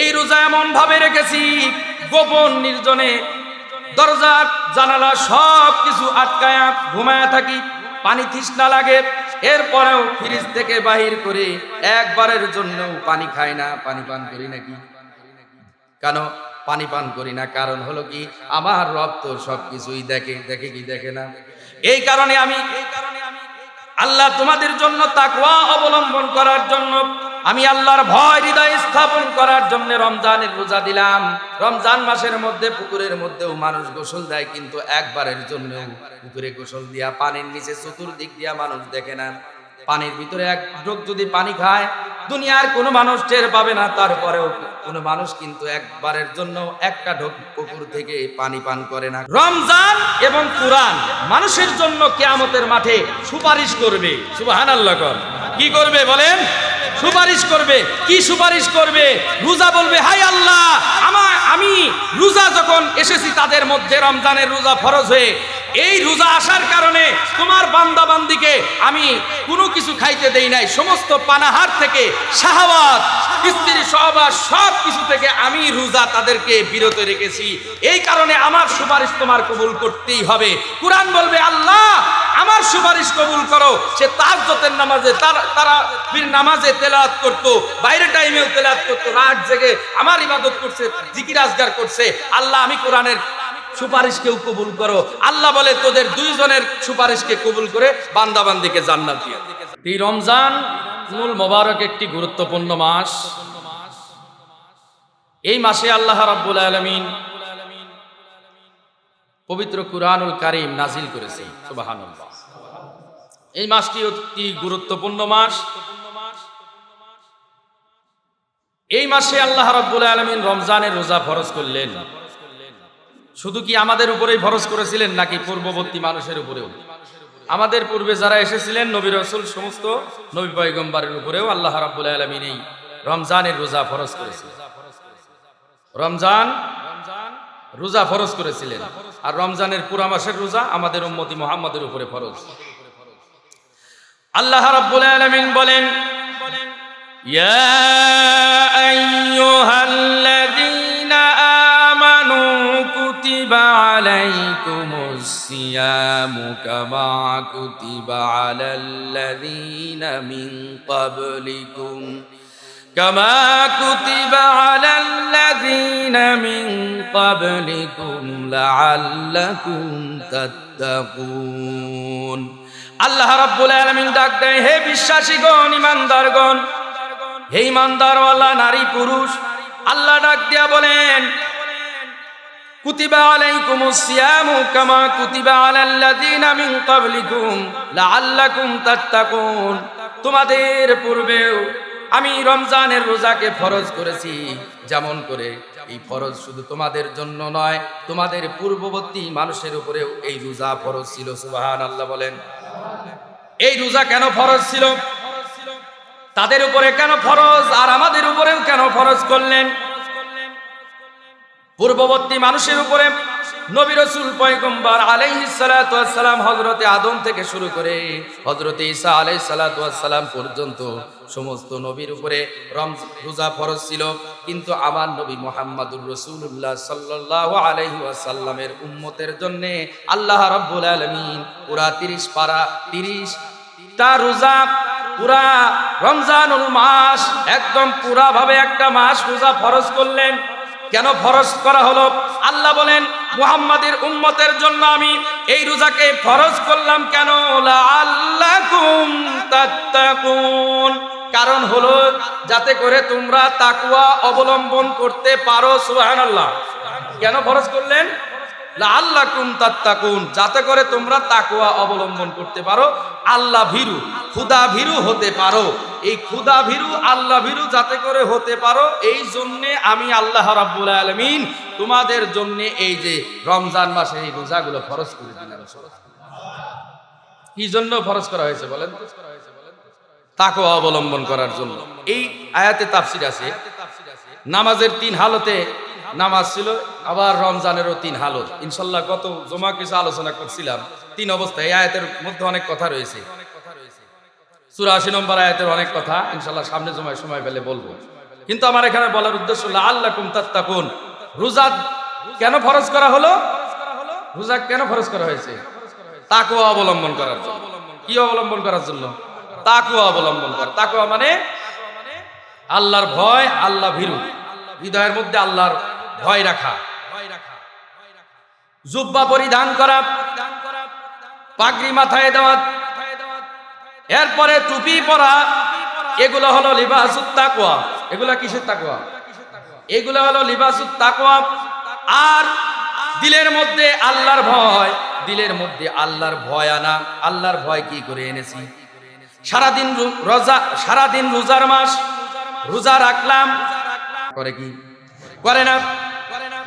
এই রোজা এমন ভাবে রেখেছি, গোপন নির্জনে দরজা জানালা সব কিছু আটকায়া ঘুমায়া থাকি, পানি তৃষ্ণা লাগে, এরপরেও ফ্রিজ থেকে বাহির করে একবারের জন্য পানি খাই না, পানি পান করি নাকি? কেন? পানি পান করি না, কারণ হলো কি, আমার রব তো সব কিছুই দেখে দেখে কি দেখে না? এই কারণে আমি, আল্লাহ তোমাদের জন্য তাকওয়া অবলম্বন করার জন্য আমি আল্লাহর ভয় হৃদয় স্থাপন করার জন্য রমজানের রোজা দিলাম। রমজান মাসের মধ্যে, পুকুরের মধ্যেও মানুষ গোসল দেয়, কিন্তু একবারের জন্য পুকুরে গোসল দিয়া, পানির নিচে চতুর্দিক দিয়া মানুষ দেখে না। পানির ভিতরে এক ঢোক যদি পানি খায়, দুনিয়ার কোনো মানুষ টের পাবে না। তারপরেও কোনো মানুষ কিন্তু একবারের জন্য একটা ঢোক পুকুর থেকে পানি পান করে না। রমজান এবং কোরআন মানুষের জন্য কেয়ামতের মাঠে সুপারিশ করবে। সুবাহান আল্লাহ কি করবে বলেন? সুপারিশ করবে? কি সুপারিশ করবে? রোজা বলবে হাই আল্লাহ, আমার, আমি রোজা যখন এসেছি, তাদের মধ্যে রমজানের রোজা ফরজ হয়ে, এই রোজা আসার কারণে তোমার বান্দা বান্দিকে আমি কোনো কিছু খাইতে দেই নাই। সমস্ত পানাহার থেকে শাহবাত স্ত্রী সহবাস সব কিছু থেকে আমি রোজা তাদেরকে বিরত রেখেছি। এই কারণে আমার সুপারিশ তোমার কবুল করতেই হবে। কোরআন বলবে, আল্লাহ আমার সুপারিশ কবুল করো। সে তার যতের নামাজে, তার তারা বীর নামাজে তেলাওয়াত করতো, বাইরে টাইমেও তেলাত করতো, রাত জেগে আমার ইবাদত করছে, জিকির আজগার করছে। আল্লাহ, আমি কোরআনের সুপারিশকেও কবুল করো। আল্লাহ বলে, তোদের দুইজনের সুপারিশকে কবুল করে বান্দাবান্দিকে জান্নাত দিয়ে এই রমজান মূল মোবারক একটি গুরুত্বপূর্ণ মাস। এই মাসে আল্লাহ রাব্বুল আলামিন পবিত্র কুরআনুল কারীম নাজিল করেছে, সুবহানাল্লাহ। এই মাসটি অতি গুরুত্বপূর্ণ মাস। এই মাসে আল্লাহ রাব্বুল আলামিন রমজানের রোজা ফরজ করলেন। শুধু কি আমাদের উপরেই ফরজ করেছিলেন নাকি পূর্ববর্তী মানুষের উপরেও? আমাদের পূর্বে যারা এসেছিলেন, নবী রসুল, সমস্ত নবী পয়গম্বরের উপরেও আল্লাহ রাব্বুল আলামিন এই রমজানের রোজা ফরজ করেছিলেন রমজান রোজা ফরজ করেছিলেন। আর রমজানের পুরা মাসের রোজা আমাদের উম্মতি মুহাম্মাদের উপরে ফরজ। আল্লাহ রাব্বুল আলামিন বলেন, ইয়া আইয়ুহাল্লাযীনা আমানু কুতিবা আলাইকুমুস সিয়ামু কামা কুতিবা আলাল্লাযীনা মিন ক্বাবলিকুম। كما كتب على الذين من قبلكم لعلكم تتقون আল্লাহ রাব্বুল আলামিন ডাক দেয় হে বিশ্বাসীগণ ইমানদারগণ হে ইমানদারওয়ালা নারী পুরুষ আল্লাহ ডাক দিয়া বলেন কুতিবা আলাইকুমুস সিয়ামু কামা কুতিবা আলাল্লাযীনা মিন ক্বাবলিকুম লাআল্লাকুম তাত্তাকুন তোমাদের পূর্বেও আমি রমজানের রোজাকে ফরজ করেছি। যেমন করে এই ফরজ শুধু তোমাদের জন্য নয়, তোমাদের পূর্ববর্তী মানুষের উপরেও এই রোজা ফরজ ছিল সুবাহান আল্লাহ বলেন। এই রোজা কেন ফরজ ছিল? তাদের উপরে কেন ফরজ? আর আমাদের উপরেও কেন ফরজ করলেন? পূর্ববর্তী মানুষের উপরে নবী রসুল পয়গম্বর আলাইহিসালাম হজরতে আদম থেকে শুরু করে হজরতে ঈসা আলাই সালাতাম পর্যন্ত সমস্ত নবীর উপরে রম রোজা ফরজ ছিল, কিন্তু আমার নবী মোহাম্মদুর রসুল্লাহ সাল্লাহ আলহি আসাল্লামের উম্মতের জন্যে আল্লাহ রব্বুল আলমিন পুরা তিরিশ পারা তিরিশ তা রোজা, পুরা রমজানুল মাস একদম পুরাভাবে একটা মাস রোজা ফরজ করলেন। কেন ফরজ করা হলো? আল্লাহ বলেন, মুহাম্মাদের উম্মতের জন্য আমি এই রোজাকে ফরজ করলাম কেন? কারণ হলো, যাতে করে তোমরা তাকুয়া অবলম্বন করতে পারো, সুবহানাল্লাহ। কেন ফরজ করলেন? আল্লাহ তাত্তাকুন, যাতে করে তোমরা তাকুয়া অবলম্বন করতে পারো। আল্লাহ ভীরু খুদা ভীরু হতে পারো। এই খুদা ভীরু, আল্লাহ ভীরু যাতে করে হতে পারো, এই জন্যে আমি আল্লাহ রাব্বুল আলমিন তোমাদের জন্য এই যে রমজান মাসে এই রোজাগুলো ফরজ করে দিলাম। কি জন্য ফরজ করা হয়েছে বলেন তাকুয়া অবলম্বন করার জন্য। এই আয়াতে তাফসির আছে, নামাজের তিন হালতে নামাজ ছিল আবার রমজানেরও তিন হালত। ইনশাল্লাহ গত জমা কিছু আলোচনা করছিলাম। তিন অবস্থায় এই আয়াতের মধ্যে অনেক কথা রয়েছে। চুরাশি নম্বর আয়াতের অনেক কথা ইনশাল্লাহ সামনে জমায় সময় পেলে বলব। কিন্তু আমার এখানে বলার উদ্দেশ্য হলো আল্লাহ কুম তাত্তাকুন। রোজা কেন ফরজ করা হলো? রোজা কেন ফরজ করা হয়েছে? তাকুয়া অবলম্বন করার জন্য। কি অবলম্বন করার জন্য? তাকুয়া অবলম্বন করা। তাকুয়া মানে আল্লাহর ভয়, আল্লাহ ভীরু। হৃদয়ের মধ্যে আল্লাহর ভয় রাখা। জুব্বা পরিধান করা, পাগড়ি মাথায় দেওয়া, এরপরে টুপি পরা, এগুলো হলো লিবাসুত তাকওয়া। এগুলা কিসের তাকওয়া? এগুলো হলো লিবাসুত তাকওয়া। আর দিলের মধ্যে আল্লাহর ভয়, দিলের মধ্যে আল্লাহর ভয় আনা। আল্লাহর ভয় কি করে এনেছি? সারাদিন রোজা সারাদিন রোজার মাস, রোজা রাখলাম। করে কি? করে না।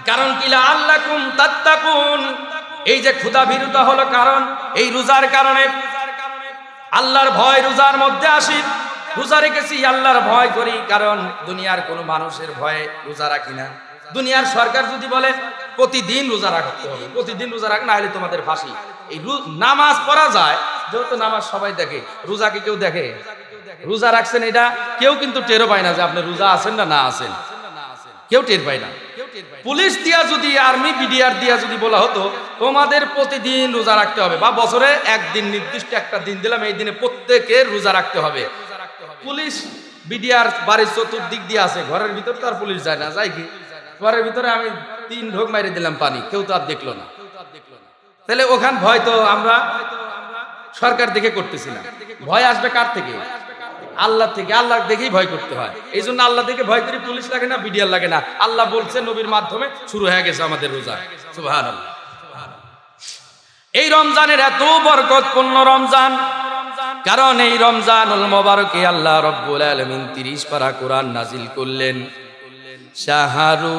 কারণ কিলা আল্লাহ কুম তাত্তাকুন। এই যে ক্ষুদা ভীরুতা হলো কারণ, এই রোজার কারণে। আল্লাহর ভয় রোজার মধ্যে আসি। রোজা রেখেছি, আল্লাহর ভয় করি, কারণ দুনিয়ার কোনো মানুষের ভয়ে রোজা রাখি না। দুনিয়ার সরকার যদি বলে, প্রতিদিন রোজা রাখতে হবে, প্রতিদিন রোজা রাখ না হলে তোমাদের ফাঁসি। এই নামাজ পড়া যায়, যেহেতু নামাজ সবাই দেখে, রোজাকে কেউ দেখে। রোজা রাখছেন এটা, কেউ কিন্তু টেরো পায় না যে আপনি রোজা আছেন না না আছেন। কেউ টের পায় না। পুলিশ দিয়া যদি, আর্মি, বিডিআর দিয়া যদি বলা হতো, তোমাদের প্রতিদিন রোজা রাখতে হবে বা বছরে একদিন নির্দিষ্ট একটা দিন দিলাম, এই দিনে প্রত্যেকের রোজা রাখতে হবে। পুলিশ, বিডিআর বাড়ির চতুর্দিক দিয়ে আছে, ঘরের ভিতর তো আর পুলিশ যায় না, যায় কি? ঘরের ভিতরে আমি তিন ঢোক মারি দিলাম পানি, কেউ তো আর দেখল না। তাহলে ওখান ভয় তো আমরা সরকার দেখে করতেছি না। ভয় আসবে কার থেকে? আল্লাহ থেকে আল্লাহ দেখেই ভয় করতে হয়। এই জন্য আল্লাহ থেকে ভয় করি পুলিশ লাগে না, বিডিআর লাগে না। আল্লাহ বলছে, নবীর মাধ্যমে শুরু হয়ে গেছে আমাদের রোজা। এই রমজানের এত বরকতপূর্ণ রমজান। কারণ এই রমজানুল মোবারকে আল্লাহ রব্বুল আলামিন 30 পারা কোরআন নাজিল করলেন। শাহরু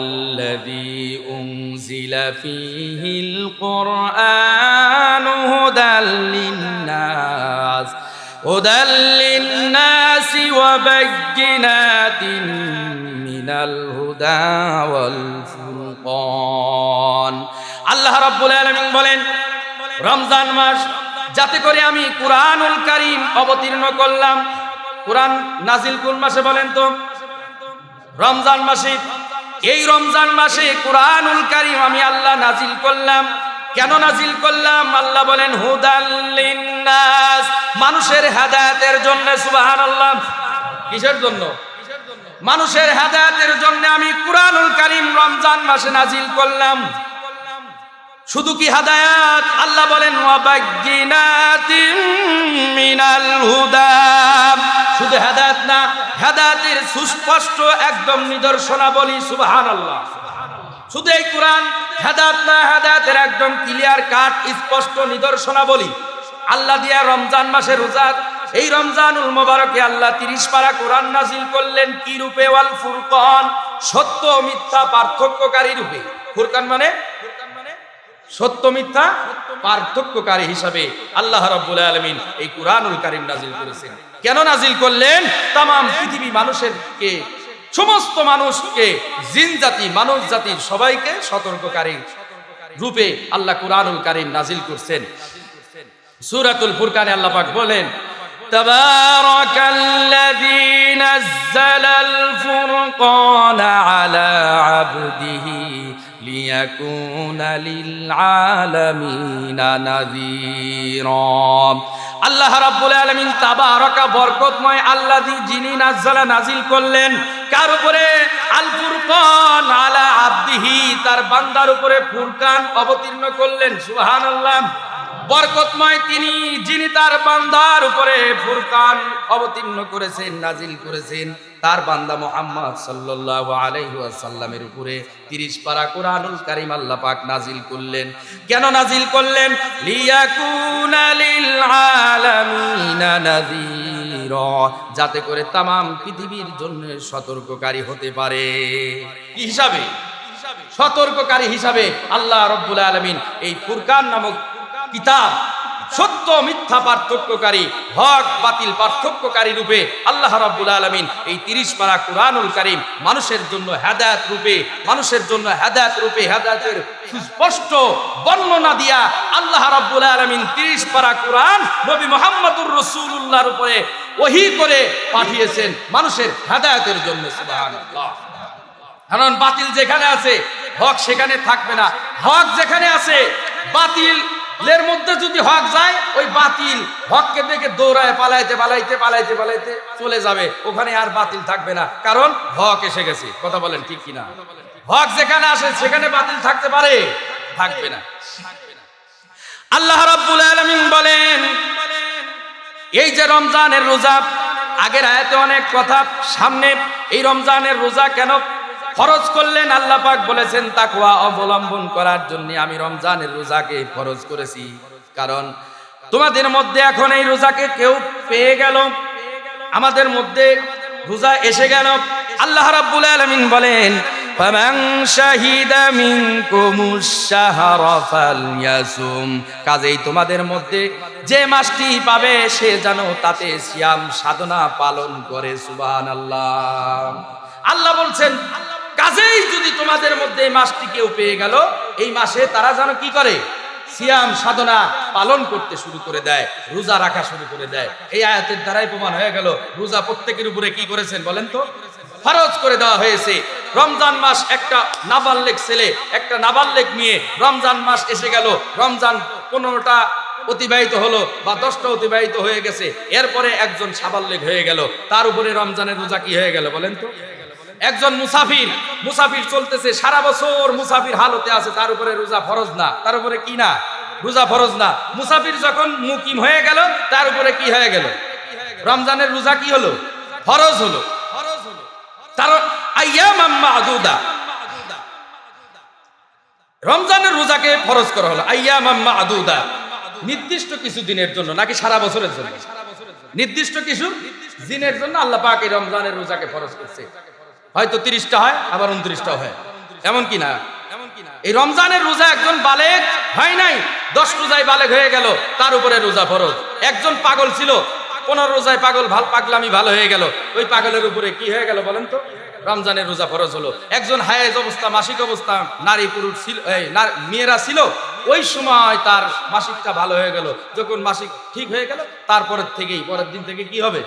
আল্লাযী উনজিলা ফীহিল কুরআন হুদাল লিন্নাস। ওয়া বায়্যিনাতিন মিনাল হুদা ওয়াল ফুরকান। আল্লাহ রাব্বুল আলামিন বলেন, রমজান মাস, যাতে করে আমি কুরআনুল কারীম অবতীর্ণ করলাম। কুরআন নাজিল কোন মাসে বলেন তো? রমজান মাসে। এই রমজান মাসে কুরআনুল কারীম আমি আল্লাহ নাজিল করলাম। কেন নাজিল করলাম? আল্লাহ বলেন হুদাল্লিন্নাস মানুষের হেদায়েতের জন্য, সুবহানাল্লাহ। কিসের জন্য? মানুষের হেদায়েতের জন্য আমি কুরআনুল কারীম রমজান মাসে নাজিল করলাম। শুধু কি হাদায়াত? আল্লাহ বলেন মিনাল হুদা। শুধু হেদায়েত না, হেদায়েতের সুস্পষ্ট একদম নিদর্শনাবলী, সুবহানাল্লাহ। শুধু এই কোরআন, হেদায়েত না হেদায়েতের একদম ক্লিয়ার কাট স্পষ্ট নিদর্শনাবলী। আল্লাহ দিয়া রমজান মাসে রোজা, এই রমজানুল মোবারকে আল্লাহ তিরিশ পারা কোরআন নাজিল করলেন কি রূপে? ওয়াল ফুরকান, সত্য মিথ্যা পার্থক্যকারী রূপে। ফুরকান মানে? সত্য, মিথ্যা পার্থক্যকারী হিসাবে আল্লাহ রাব্বুল আলমিন এই কুরআনুল কারীম নাজিল করেছেন। কেন নাজিল করলেন? তাম পৃথিবী মানুষের কে সমস্ত মানুষকে, জিন জাতি মানুষ জাতির সবাইকে সতর্ককারী রূপে আল্লাহ কুরআনুল কারীম নাজিল করছেন। সূরাতুল ফুরকানে আল্লাহ পাক বলেন, তাবারাকাল্লাযী নাযালাল ফুরকান আলা আবদিহি عبده ليكون للعالمين نذيرا আল্লাহ রাব্বুল আলামিন তাবারাকা বরকতময় আল্লাযী যিনি নাযালা নাজিল করলেন কার উপরে আল ফুরকান আলা আবদিহি তার বান্দার উপরে ফুরকান অবতীর্ণ করলেন সুবহানাল্লাহ বরকতময় তিনি যিনি তার বান্দার উপরে ফুরকান অবতীর্ণ করেছেন নাজিল করেছেন তার বান্দা মোহাম্মদ সাল্লাল্লাহু আলাইহি ওয়াসাল্লামের উপরে 30 পারা কোরআনুল কারীম আল্লাহ পাক নাজিল করলেন। কেন নাজিল করলেন? যাতে করে তামাম পৃথিবীর জন্য সতর্ককারী হতে পারে। কি হিসাবে? সতর্ককারী হিসাবে আল্লাহ রব্বুল আলমিন এই ফুরকান নামক কিতাব সত্য মিথ্যা পার্থক্যকারী, হক, বাতিল পার্থক্যকারী রূপে আল্লাহ রাব্বুল আলামিন এই তিরিশ পারা কুরআনুল কারীম মানুষের জন্য হেদায়েত রূপে, মানুষের জন্য হেদায়েত রূপে, হেদায়েতের সুস্পষ্ট বর্ণনা দিয়া আল্লাহ রাব্বুল আলামিন তিরিশ পারা কুরআন নবী মুহাম্মদুর রাসূলুল্লাহর উপরে ওহি করে পাঠিয়েছেন মানুষের হেদায়েতের জন্য কারণ বাতিল যেখানে আছে, হক সেখানে থাকবে না। হক যেখানে আছে, বাতিল এর মধ্যে যদি হক যায়, ওই বাতিল হককে দেখে দৌড়ায় পালাইতে পালাইতে পালাইতে পালাইতে চলে যাবে। ওখানে আর বাতিল থাকবে না। কারণ হক এসে গেছে। কথা বলেন ঠিক কিনা হক যেখানে আসে, সেখানে বাতিল থাকতে পারে? থাকবে না। আল্লাহ রাব্বুল আলামিন বলেন, এই যে রমজানের রোজা, আগের আয়াতে অনেক কথা, সামনে এই রমজানের রোজা কেন ফরজ করলেন, আল্লাহ পাক বলেছেন, তাকওয়া অবলম্বন করার জন্য আমি রমজানের রোজাকে ফরজ করেছি। কারণ তোমাদের মধ্যে এখন এই রোজাকে কেউ পেয়ে গেল, আমাদের মধ্যে রোজা এসে গেল। আল্লাহ রাব্বুল আলামিন বলেন, ফামান শাহিদা মিনকুমুশ শাহরা ফালইয়াসুম। কাজেই তোমাদের মধ্যে যে মাসটি পাবে, সে যেন তাতে সিয়াম সাধনা পালন করে, সুবহানাল্লাহ। আল্লাহ বলছেন কাজেই যদি তোমাদের মধ্যে এই মাসটি কেউ পেয়ে গেল, এই মাসে তারা যেন কি করে? সিয়াম সাধনা পালন করতে শুরু করে দেয়, রোজা রাখা শুরু করে দেয়। এই আয়াতের দ্বারাই প্রমাণ হয়ে গেল, রোজা প্রত্যেকের উপরে কি করেছেন বলেন তো? ফরজ করে দেওয়া হয়েছে। রমজান মাস একটা নাবাল্যেক ছেলে, একটা নাবাল্যেক মেয়ে রমজান মাস এসে গেল। রমজান পনেরোটা অতিবাহিত হলো বা দশটা অতিবাহিত হয়ে গেছে। এরপরে একজন সাবাল্যেক হয়ে গেল। তার উপরে রমজানের রোজা কি হয়ে গেল বলেন তো? একজন মুসাফির মুসাফির চলতেছে, সারা বছর মুসাফির হালতে আছে, তার উপরে রোজা ফরজ না, তার উপরে কি না? রোজা ফরজ না। মুসাফির যখন মুকিম হয়ে গেল, তার উপরে কি হয়ে গেল? রমজানের রোজা কি হলো? ফরজ হলো। তার রমজানের রোজাকে ফরজ করা হলো। আইয়াম আম্মা আদুদা নির্দিষ্ট কিছু দিনের জন্য, নাকি সারা বছরের জন্য? নির্দিষ্ট কিছু দিনের জন্য আল্লাহ পাক এই রমজানের রোজাকে ফরজ করছে। হয়তো তিরিশটা হয়, আবার উনত্রিশটা হয়। এমন কি না? এই রমজানের রোজা একজন বালেক হয় নাই? দশ রোজায় বালেক হয়ে গেল, তার উপরে রোজা ফরজ। একজন পাগল ছিল, পনেরো রোজায় পাগল, ভালো পাগলামি ভালো হয়ে গেল। ওই পাগলের উপরে কি হয়ে গেল বলেন তো? রমজানের রোজা ফরজ হলো। একজন হায়েজ অবস্থা, মাসিক অবস্থা, নারী পুরুষ ছিল মেয়েরা ছিল, ওই সময় তার মাসিকটা ভালো হয়ে গেল। যখন মাসিক ঠিক হয়ে গেল, তারপরের থেকেই, পরের দিন থেকে কি হবে?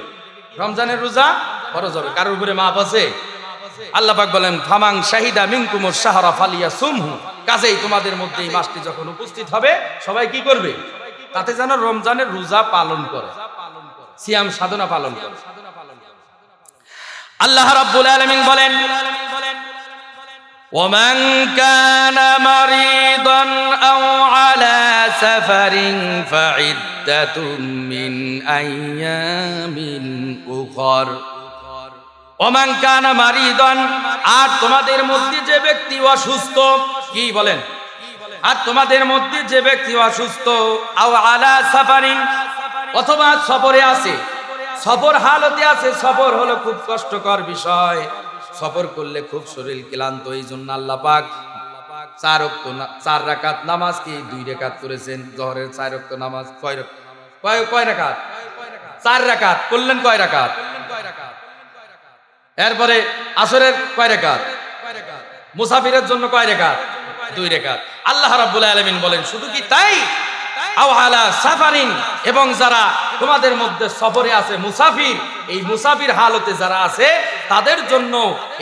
রমজানের রোজা ফরজ হবে। কারোর উপরে মাপ আছে? আল্লাহ পাক বলেন ফামাং শাহিদা মিনকুমুর সাহারা ফালিয়া সুমহু কাজেই তোমাদের মধ্যে এই মাসটি যখন উপস্থিত হবে সবাই কি করবে তাতে যেন রমজানের রোজা পালন করে সিয়াম সাধনা পালন করে আল্লাহ রাব্বুল আলামিন বলেন ومن كان مريضا أو على سفر فعدة من أيام أخر ওমান কানা মারিদন, আর তোমাদের মধ্যে যে ব্যক্তি অসুস্থ, কি বলেন? আর তোমাদের মধ্যে যে ব্যক্তি অসুস্থ, আও আলা সাফারিন, অথবা সফরে আছে। সফর হালতে আছে, সফর হলো খুব কষ্টকর বিষয়। সফর করলে খুব শরীর ক্লান্ত এই জন্য আল্লাহ চার অক্ত চার রাকাত নামাজ কি দুই রেখাত করেছেন? জহরের চার অক্ত নামাজ কয় কয় রাকাত? চার রাকাত, করলেন কয় রাকাত? এরপরে আসরের কয় রেখাত? মুসাফিরের জন্য কয় রেখাত? দুই রেখাত। আল্লাহ রাব্বুল আলামিন বলেন, শুধু কি তাই? এবং যারা তোমাদের মধ্যে সফরে আছে মুসাফির, এই মুসাফির হালতে যারা আছে, তাদের জন্য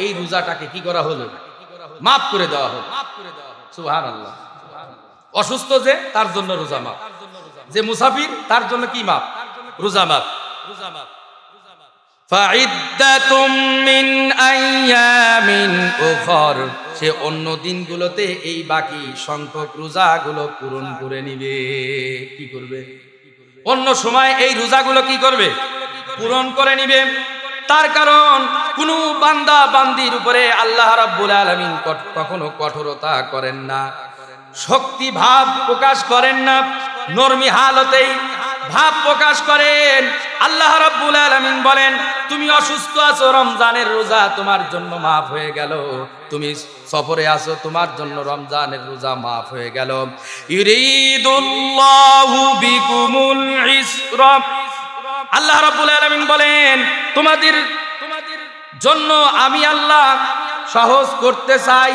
এই রোজাটাকে কি করা হলো? মাফ করে দেওয়া হলো। সুবহানাল্লাহ। অসুস্থ যে, তার জন্য রোজা মাপ যে মুসাফির, তার জন্য কি মাপ রোজা মাপ রোজা মাপ সে অন্য দিনগুলোতে এই বাকি সংখ্যক রোজাগুলো পূরণ করে নিবে। কি করবে? অন্য সময় এই রোজাগুলো কি করবে? পূরণ করে নিবে। তার কারণ, কোন বান্দা বান্দির উপরে আল্লাহ রাব্বুল আলামিন কখনো কঠোরতা করেন না। শক্তি ভাব প্রকাশ করেন না। নরমি হালতেই ভাব প্রকাশ করেন। আল্লাহ রাব্বুল আলামিন বলেন, তুমি অসুস্থ আছো, রমজানের রোজা তোমার জন্য মাফ হয়ে গেল। তুমি সফরে আছো, তোমার জন্য রমজানের রোজা মাফ হয়ে গেল। ইরিদুল্লাহু বিকুমুল ইসরা। আল্লাহ রাব্বুল আলামিন বলেন তোমাদের তোমাদের জন্য আমি আল্লাহ সহজ করতে চাই।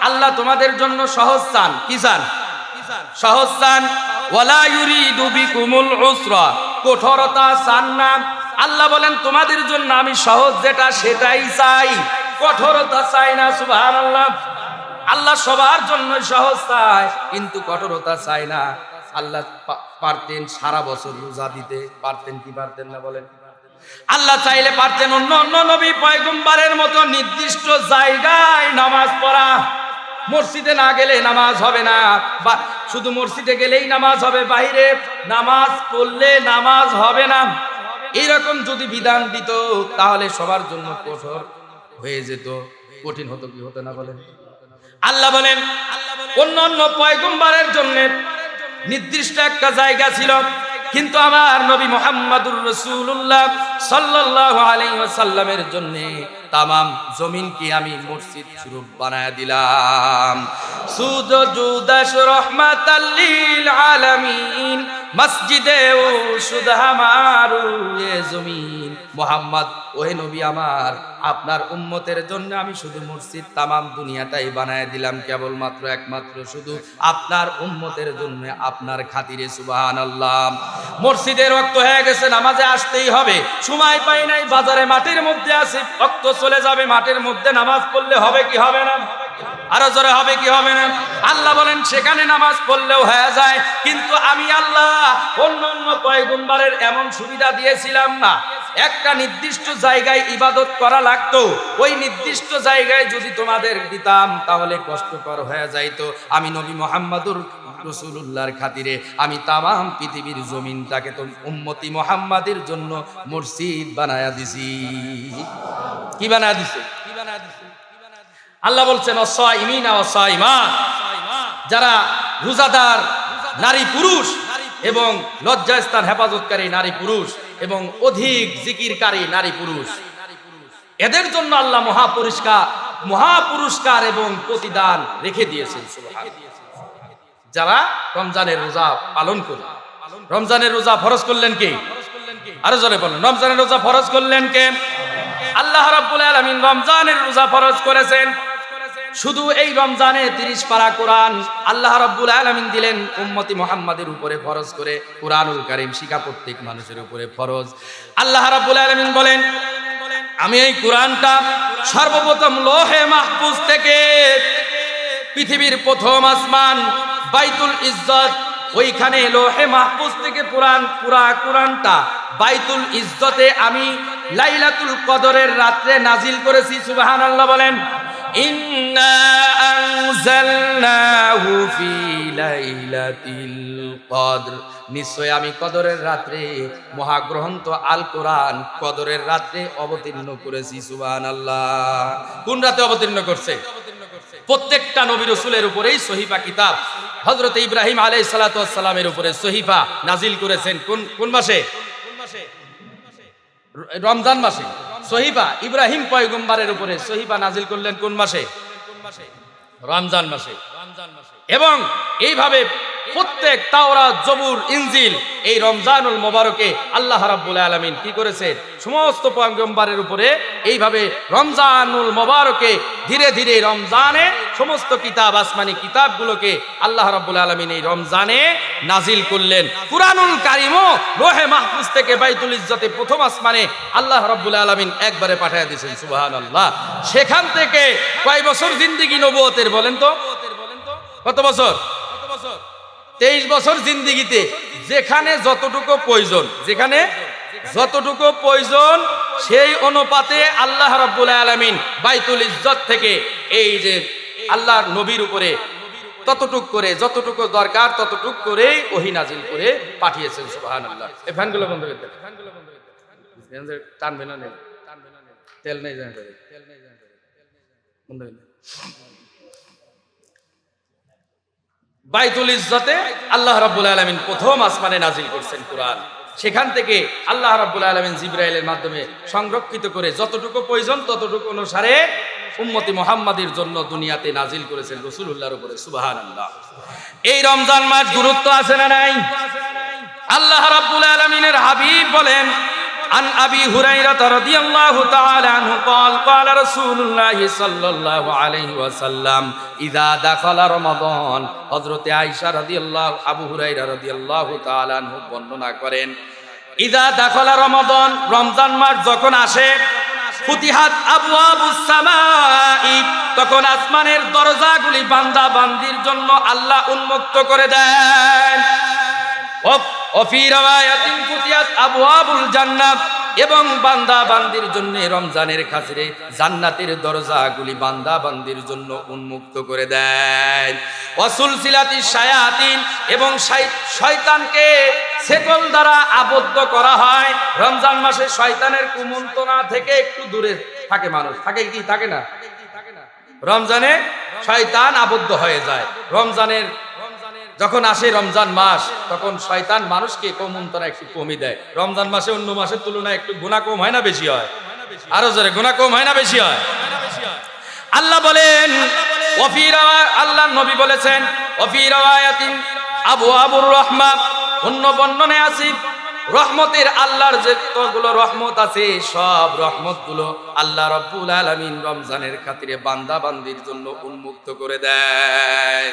আল্লাহ তোমাদের জন্য সহজ চান। কি চান? সহজ চান? ওয়ালা ইউরিদু বিকুমুল উসরা। কঠোরতা চান না। আল্লাহ বলেন, তোমাদের জন্য আমি সহজ যেটা, সেটাই চাই। কঠোরতা চাই না, সুবহানাল্লাহ। আল্লাহ সবার জন্য সহজ চায়, কিন্তু কঠোরতা চাই না। আল্লাহ পারতেন সারা বছর রোজা দিতে। পারতেন কি পারতেন না বলেন? আল্লাহ চাইলে পারতেন অন্য অন্য নবী পয়গম্বরের মতো নির্দিষ্ট জায়গায় নামাজ পড়া। মসজিদে না গেলে নামাজ হবে না। শুধু মসজিদে গেলেই নামাজ হবে বাইরে নামাজ পড়লে নামাজ হবে না। এইরকম যদি বিধান দিত, তাহলে সবার জন্য কঠোর হয়ে যেত। কঠিন হতো কি হতো না বলেন? আল্লাহ বলেন অন্য অন্য পয়গম্বরের জন্য নির্দিষ্ট একটা জায়গা ছিল, কিন্তু আমার নবী মোহাম্মদুর রসুল্লাহ সাল্লাহ আলাইসাল্লামের জন্য তামাম জমিনকে আমি মসজিদ স্বরূপ বানায় দিলাম। সুদ জুদাস রহমাতাল্লিল আলামিন, মসজিদে ও সুদহামারু এ জমিন। মোহাম্মদ, ওহে নবী আমার, আপনার উম্মতের জন্য আমি শুধু মসজিদ তামাম দুনিয়াটাই বানায় দিলাম, কেবলমাত্র একমাত্র শুধু আপনার উম্মতের জন্য, আপনার খাতিরে সুবাহান আল্লাহ মসজিদের রক্ত হয়ে গেছে, নামাজে আসতেই হবে। সময় পাই নাই, বাজারে মাটির মধ্যে আছে, রক্ত চলে যাবে, মাঠের মধ্যে নামাজ পড়লে হবে কি হবে না? আরও জোরে হবে কি হবে না? আল্লাহ বলেন, সেখানে নামাজ পড়লেও হয়ে যায়। কিন্তু আমি আল্লাহ অন্য অন্য পয়গম্বরের এমন সুবিধা দিয়েছিলাম না। একটা নির্দিষ্ট জায়গায় ইবাদত করা লাগতো। ওই নির্দিষ্ট জায়গায় যদি তোমাদের দিতাম, তাহলে কষ্টকর হয়ে যাইতো। আমি নবী মোহাম্মদুর রসুল্লাহর খাতিরে, আমি তামাম পৃথিবীর জমিনটাকে তো উম্মতি মোহাম্মদের জন্য মসজিদ বানায়া দিছি। কি বানায়া দিছে? আল্লাহ বলছেন যারা রোজাদার নারী পুরুষ এবং লজ্জাস্থান হেফাজতকারী নারী পুরুষ এবং অধিক জিকিরকারী নারী পুরুষ, এদের জন্য আল্লাহ মহাপুরস্কার মহাপুরস্কার এবং প্রতিদান রেখে দিয়েছেন যারা রমজানের রোজা পালন করে, রমজানের রোজা ফরজ করলেন কে? আরও জোরে বলেন, রমজানের রোজা ফরজ করলেন কে? আল্লাহ রাব্বুল আলামিন রমজানের রোজা ফরজ করেছেন। শুধু এই রমজানে তিরিশ পারা কোরআন আল্লাহ রাব্বুল আলামিন দিলেন, উম্মতি মুহাম্মাদের উপরে ফরজ করে। কোরআনুল কারীম শিখা প্রত্যেক মানুষের উপরে ফরজ। আল্লাহ রাব্বুল আলামিন বলেন, আমি এই কোরআনটা সর্বপ্রথম লোহে মাহফুজ থেকে পৃথিবীর প্রথম আসমান বাইতুল ইজ্জত, ওইখানে লোহে মাহফুজ থেকে পুরান পুরা কোরআনটা বাইতুল ইজ্জতে আমি লাইলাতুল কদরের রাত্রে নাজিল করেছি, সুবহানাল্লাহ বলেন। ইন্না আনজালনাহু ফি নিশ্চয় আমি কদরের রাত্রে মহাগ্রন্থ আল কোরআন কদরের রাত্রে অবতীর্ণ করেছি, সুবহানাল্লাহ। কোন রাতে অবতীর্ণ করছে? প্রত্যেকটা নবী রসুলের উপরেই সহিফা কিতাব। হজরত ইব্রাহিম আলাই সালাতামের উপরে সহিফা নাজিল করেছেন। কোন কোন মাসে? রমজান মাসে। সহিবা ইব্রাহিম পয়গম্বারের উপরে সহিবা নাজিল করলেন কোন মাসে রমজান মাসে? রমজান মাসে। এবং এইভাবে প্রত্যেক তাওরা জবুর, ইনজিল এই রমজানুল মোবারকে আল্লাহ রাব্বুল আলামিন কি করেছেন সমস্ত পয়গম্বরের উপরে এইভাবে রমজানুল মোবারকে ধীরে ধীরে রমজানে সমস্ত কিতাব, আসমানি কিতাবগুলোকে আল্লাহ রাব্বুল আলামিন এই রমজানে নাজিল করলেন। কুরআনুল কারিমও লোহে মাহফুজ থেকে বাইতুল ইজ্জতে প্রথম আসমানে আল্লাহ রাব্বুল আলামিন একবারে পাঠিয়ে দিয়েছেন, সুবহানাল্লাহ। সেখান থেকে কয় বছর জিন্দেগি নবুয়তের বলেন তো? কত বছর? তেইশ বছর জিন্দিগিতে যেখানে যতটুকু প্রয়োজন, যেখানে যতটুকু প্রয়োজন, সেই অনুপাতে আল্লাহ রাব্বুল আলামিন বাইতুল ইজ্জত থেকে এই যে আল্লাহর নবীর উপরে ততটুক করে, যতটুকু দরকার ততটুক করে ওহি নাজিল করে পাঠিয়েছেন, সুবহানাল্লাহ। এই ফ্যানগুলো বন্ধ বন্ধ করতে টানবে না, নেই। তেল নেই জানা তেল নেই বন্ধ করতে বাইতুল ইজ্জতে আল্লাহ রাব্বুল আলামিন প্রথম আসমানে নাজিল করছেন কোরআন। সেখান থেকে আল্লাহ রাব্বুল আলামিন জিব্রাইলের মাধ্যমে সংরক্ষিত করে যতটুকু প্রয়োজন ততটুকু অনুসারে উম্মতি মুহাম্মাদের জন্য দুনিয়াতে নাজিল করেছেন রসুলুল্লাহর উপরে, সুবহানাল্লাহ। এই রমজান মাস গুরুত্ব আছে না নাই? আল্লাহ রাব্বুল আলামিনের হাবিব বলেন عن أبي هريرة رضي الله تعالى عنه قال قال رسول الله صلى الله عليه وسلم إذا دخل رمضان حضرت عائشة رضي الله أبو هريرة رضي الله تعالى عنه বর্ণনা করেন ইদা দাখলা রমাদান রমজান মাস যখন আসে ফুতিহাত আবওয়াবুস সামাই তখন আসমানের দরজাগুলি বান্দা বান্দির জন্য আল্লাহ উন্মুক্ত করে দেন এবং বান্দা বান্দির জন্য রমজানের খাসরে জান্নাতের দরজাগুলি বান্দা বান্দির জন্য উন্মুক্ত করে দেন। ওয়াসুল সিলাতি শায়াতিন এবং শয়তানকে সেকল দ্বারা আবদ্ধ করা হয়। রমজান মাসে শয়তানের কুমন্ত্রণা থেকে একটু দূরে থাকে মানুষ। থাকে কি? থাকে না? রমজানে শয়তান আবদ্ধ হয়ে যায়। রমজানের যখন আসে রমজান মাস, তখন শয়তান মানুষকে কমন্তরা একটু কমই দেয়। রমজান মাসে অন্য মাসের তুলনায় একটু গুণা কম হয় না বেশি হয়? আরও জোরে, গুণা কম হয় না বেশি হয়? আল্লাহ বলেন আল্লাহ নবী বলেছেন আবু আবুর রহমা, অন্য বর্ণনে আছে, রহমতের আল্লাহর যেগুলো রহমত আছে, সব রহমতগুলো আল্লাহ রব্বুল আলামিন রমজানের খাতিরে বান্দা বান্দির জন্য উন্মুক্ত করে দেয়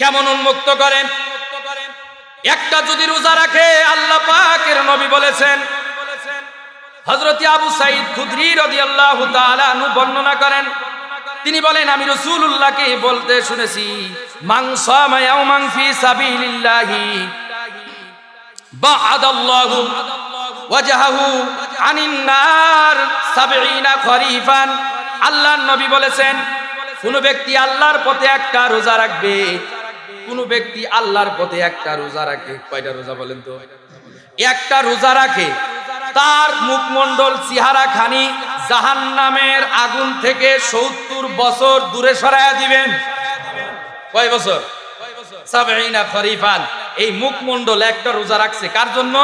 কেমন উন্মুক্ত করেন? একটা যদি রোজা রাখে, আল্লাহ পাকের নবী বলেছেন হজরতি আবু সাইদ খুদরি রাদিয়াল্লাহু তাআলা আনহু বর্ণনা করেন, তিনি বলেন, আমি রাসূলুল্লাহকে বলতে শুনেছি মান সামা ইয়াওমান ফি সাবিলিল্লাহি, বা'আদাল্লাহু ওয়াজহাহু আনিন নার 70 খরিফান। আল্লাহর নবী বলেছেন, কোন ব্যক্তি আল্লাহর পথে একটা রোজা রাখবে কোন ব্যক্তি আল্লাহর পথে একটা রোজা রাখে। কয়টা রোজা বলেন তো? একটা রোজা রাখে, তার মুখমণ্ডল চেহারা খানি জাহান নামের আগুন থেকে সত্তর বছর দূরে সরাইয়া দিবেন। কয় বছর? এই মুখমণ্ডল একটা রোজা রাখছে কার জন্য?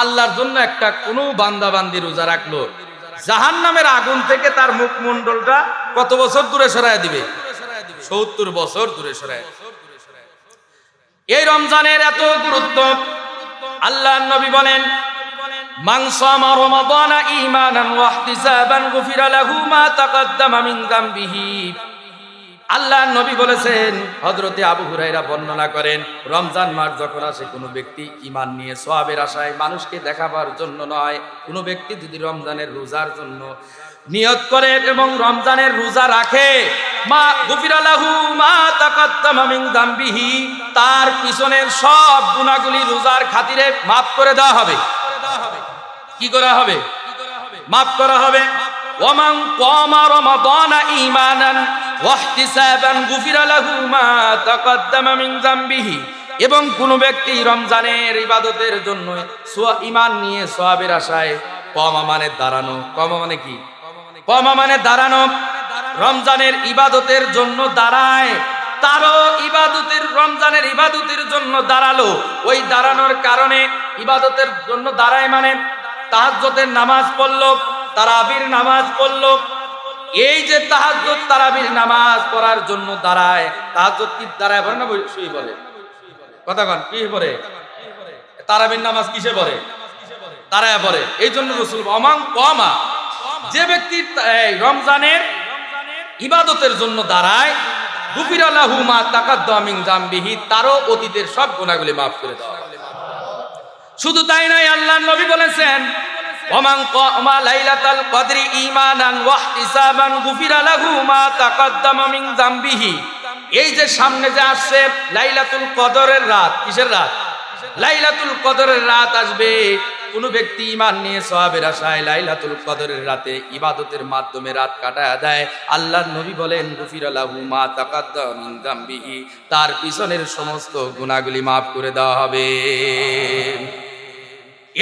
আল্লাহর জন্য একটা কোনো বান্দা বান্দি রোজা রাখল। জাহান নামের আগুন থেকে তার মুখমণ্ডলটা কত বছর দূরে সরাইয়া দিবে? সত্তর বছর দূরে সরাইয়া এই রমজানের এত গুরুত্ব। আল্লাহ নবী বলেন সামা রমাদানা ঈমানান ওয়া ইহতিসাবান গুফিরা লাহু মা তাকাদ্দামা যামবিহি আল্লাহ নবী বলেছেন আবু হুরায়রা বর্ণনা করেন, রমজান মাস কোনো ব্যক্তি ঈমান নিয়ে মানুষকে দেখাবার জন্য নয়, কোনো ব্যক্তি যদি রমজানের রোজার জন্য নিয়ত করে এবং রমজানের রোজা রাখে। মা গুফিরা লাহু মা তাকাদ্দামা মিন যামবিহি তার পিছনের সব গুনাহগুলি রোজার খাতিরে মাফ করে দেওয়া হবে। কি করা হবে? মাফ করা হবে। ওমান কমা রমাদানা ঈমানান ওয়াহতিসাবান গুফিরা লাহু মা তাকাদ্দামা মিন যামবিহি এবং কোন ব্যক্তি রমজানের ইবাদতের জন্য ঈমান নিয়ে সওয়াবের আশায় কমা মানে দাঁড়ানো। কমা মানে কি? কমা মানে দাঁড়ানো। রমজানের ইবাদতের জন্য দাঁড়ায়। তারও ইবাদতের, রমজানের ইবাদতের জন্য দাঁড়াল। ওই দাঁড়ানোর কারণে ইবাদতের জন্য দাঁড়ায় মানে তাহাজ্জতের নামাজ পড়ল, তারাবির নামাজ পড়ল। এই যে তাহাজ্জত তারাবির নামাজ পড়ার জন্য দাঁড়ায়। তাহাজ্জত কি দাঁড়ায় পড়ে না বসেই বলে কথা কন, কি পড়ে? তারাবির নামাজ কিসে পড়ে? দাঁড়ায় পড়ে। এই জন্য রসুল অমাং কমা। যে ব্যক্তি রমজানের ইবাদতের জন্য দাঁড়ায়, গুফির আলাহু মা তাকাদ্দামিন জামবিহি, তারও অতীতের সব গুনাহগুলি মাফ করে দেওয়া শুধু তাই নয়, আল্লাহর নবী বলেছেন কদরি মা তাকাদ্দামা এই যে সামনে যে আসছে, লাইলাতুল কদরের রাত, কিসের রাত? লাইলাতুল কদরের রাত আসবে। কোন ব্যক্তি ঈমান নিয়ে সওয়াবের আশায় লাইলাতুল কদরের রাতে ইবাদতের মাধ্যমে রাত কাটায় দেয়, আল্লাহর নবী বলেন, গুফিরা লাহু মা তাকাদ্দামা মিন তার পিছনের সমস্ত গুনাহগুলি মাফ করে দেওয়া হবে।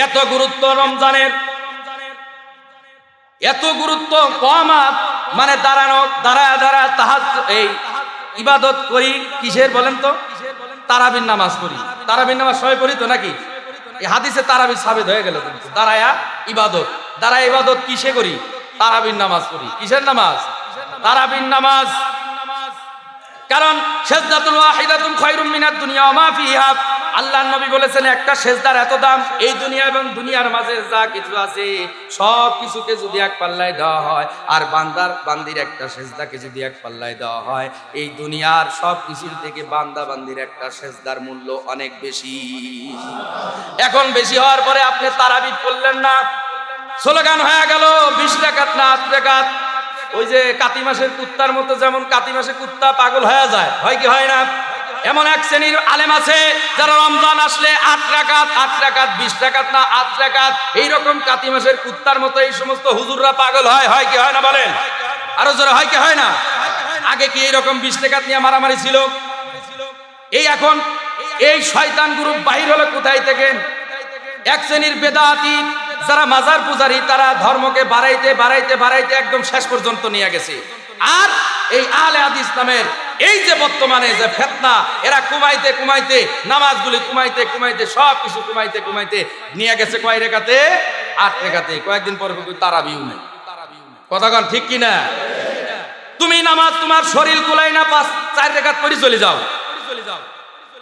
এত গুরুত্ব রমজানের, এত গুরুত্ব কমা মানে দাঁড়ানো, দাঁড়ায় দাঁড়ায় তাহাজ, এই ইবাদত করি, কিসের বলেন তো? তারাবির নামাজ পড়ি। তারাবির নামাজ সবাই পড়ি তো নাকি? এই হাদিসে তারাবি সাবিত হয়ে গেল কিন্তু। দাঁড়ায়া ইবাদত। দাঁড়ায় ইবাদত কিসে করি? তারাবির নামাজ পড়ি কিসের নামাজ? তারাবির নামাজ। কারণ সেজদাতুল ওয়াহিদাতুন খায়রুম মিনাদ দুনিয়া মা ফিহা। আল্লাহর নবী বলেছেন, একটা সেজদার এত দাম, এই দুনিয়া এবং দুনিয়ার মাঝে যা কিছু আছে, সব কিছুকে যদি এক পাল্লায় দেওয়া হয়, আর বান্দার, বান্দির একটা সেজদাকে যদি এক পাল্লায় দেওয়া হয়, এই দুনিয়ার সব কিছুর থেকে বান্দা বান্দির একটা সেজদার মূল্য অনেক বেশি। এখন বেশি হওয়ার পরে আপনি তারাবি পড়লেন না। স্লোগান হয়ে গেল, বিশ টাকাত না আট টাকাত ওই যে কাতি মাসের কুত্তার মতো যেমন কাতি মাসে কুত্তা পাগল হয়ে যায়, হয় কি হয় না? এমন এক শ্রেণির আলেম আছে যারা রমজান আসলে আট টাকাত আট টাকাত বিশ টাকাত না, আট টাকাত এইরকম কাতি মাসের কুত্তার মতো এই সমস্ত হুজুররা পাগল হয় হয় কি হয় না বলেন? আরও জোরে, হয় কি হয় না? আগে কি এইরকম বিশ টাকাত নিয়ে মারামারি ছিল? এই এখন এই শয়তান গ্রুপ বাহির হলো কোথায় থেকে? এক শ্রেণির বেদাতি যারা মাজার পূজারী, তারা ধর্মকে বাড়াইতে বাড়াইতে বাড়াইতে একদম শেষ পর্যন্ত নিয়ে গেছে। আর এই আলে আদি ইসলামের এই যে বর্তমানে যে ফেতনা, এরা কুমাইতে কুমাইতে, নামাজগুলি কুমাইতে কুমাইতে সব কিছু কুমাইতে কুমাইতে নিয়ে গেছে কয় রেখাতে? আট রেখাতে। কয়েকদিন পরে তারা বিউ নেই। কথা কন, ঠিক কিনা? তুমি নামাজ তোমার শরীর কুলাই না, পাঁচ, চার রেখাত করে চলে যাও।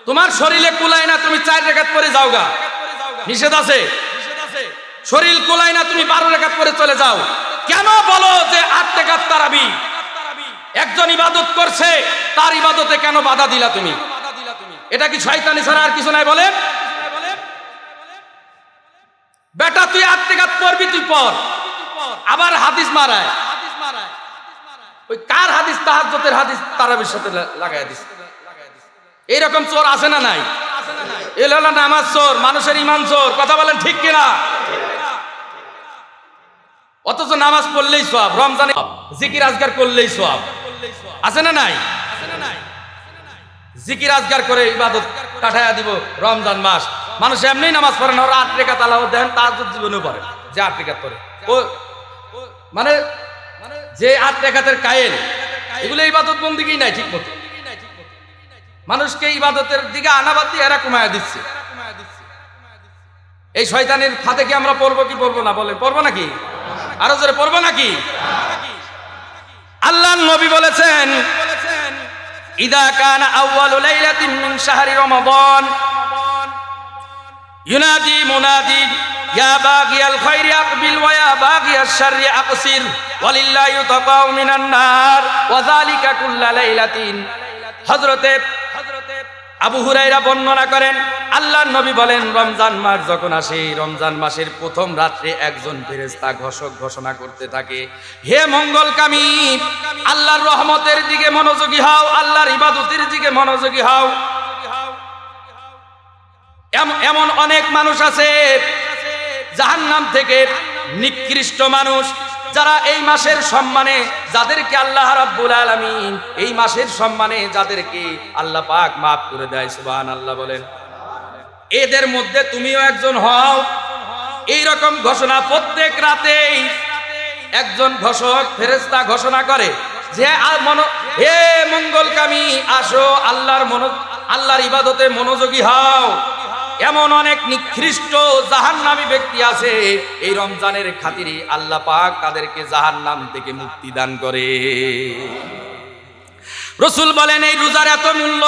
তোমার শরীরে কুলাই না, তুমি চার রেখাত করে যাও গা নিষেধ আছে? শরীর কুলাই না, তুমি বারো রেখাত করে চলে যাও। কেন বলো যে আট রেখাত তারাবি? একজন ইবাদত করছে, তার ইবাদতে কেন বাধা দিলা তুমি? এটা কি শয়তানি ছাড়া আর কিছু নাই বলে বেটা, তুই আট রেখাত পড়বি, তুই পর আবার হাদিস মারায়। ওই কার হাদিস? তাহাজ্জতের হাদিস তারাবির সাথে লাগাই দিস এইরকম চোর আছে না নাই? এল নামাজ চোর, মানুষের ইমান চোর, কথা বলেন ঠিক কিনা? অথচ নামাজ পড়লেই সব রমজানে জিকির আজগার করলেই সব আছে না নাই? জিকির আজগার করে ইবাদত কাটায়া দিব রমজান মাস। মানুষ এমনি নামাজ পড়ে না, ওরা আট রেখা তালাও দেন তার জীবনেও পড়ে, যে আট রেখা পড়ে। ও মানে যে আট রেখাতের কায়েল, এগুলো ইবাদত বন্দিকেই নাই ঠিক মতো মানুষকে ইবাদতের দিকে আনাবাদ দিয়ে এরা কমায়া দিচ্ছে। এই শয়তানের ফাতে কি আমরা পড়ব কি পড়ব না বলে পড়ব নাকি? আরও জোরে পড়ব নাকি? আল্লাহ নবী বলেছেন, ইদা কানা আউয়ালু লাইলাতিন মিন শাহরি রমাদান, ইউনাদি মুনাদি, ইয়া বাগিয়াল খাইরি আকবিল ওয়া ইয়া বাগিয়াশ শাররি আকসির, ওয়ালিল্লাহি তাকাউ মিনান নার, ওয়া যালিকা কুল্লা লাইলাতিন। হযরতে আবু হুরাইরা বর্ণনা করেন, আল্লাহর নবী বলেন, রমজান মাস যখন আসে, রমজান মাসের প্রথম রাত্রে একজন ফেরেশতা ঘোষক ঘোষণা করতে থাকে, হে মঙ্গলকামী, আল্লাহর রহমতের দিকে মনোযোগী হও, আল্লাহর ইবাদতের দিকে মনোযোগী হও। এম- এমন অনেক মানুষ আছে, জাহান্নাম থেকে নিকৃষ্ট মানুষ যারা এই মাসের সম্মানে যাদেরকে আল্লাহ রাব্বুল আলামিন এই মাসের সম্মানে যাদেরকে আল্লাহ পাক মাফ করে দেয় সুবহান আল্লাহ বলেন। এদের মধ্যে তুমিও একজন হও। এই রকম ঘোষণা প্রত্যেক রাতেই একজন ঘোষক ফেরেস্তা ঘোষণা করে যে হে মঙ্গলকামী, আসো, আল্লাহর মন, আল্লাহর ইবাদতে মনোযোগী হও। এমন অনেক নিকৃষ্ট জাহান্নামী ব্যক্তি আছে, এই রমজানের খাতিরে আল্লাহ পাক তাদেরকে জাহান নাম থেকে মুক্তি দান করে। রসুল বলেন, এই রোজার এত মূল্য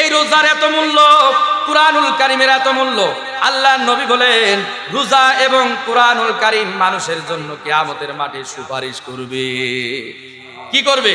এই রোজার এত মূল্য, কুরআনুল কারিমের এত মূল্য আল্লাহ নবী বলেন, রোজা এবং কুরআনুল কারিম মানুষের জন্য কিয়ামতের মাঠে সুপারিশ করবে। কি করবে?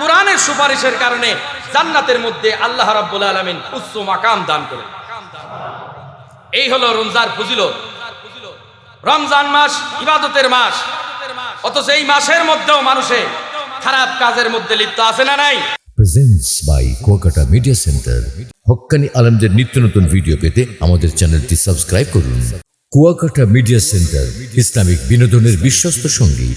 কোরআনের সুপারিশের কারণে জান্নাতের মধ্যে আল্লাহ রাব্বুল আলামিন উচ্চ মাকাম দান করে এই হলো রমজান ফজিলত। রমজান মাস ইবাদতের মাস। অথচ এই মাসের মধ্যেও মানুষে খারাপ কাজের মধ্যে লিপ্ত আছে না নাই? Presents by Kuakata media centre Haqqani আলমদের নিত্য নতুন ভিডিও পেতে আমাদের চ্যানেলটি সাবস্ক্রাইব করুন। কুয়াকাটা মিডিয়া সেন্টার ইসলামিক বিনোদনের বিশ্বস্ত সঙ্গী।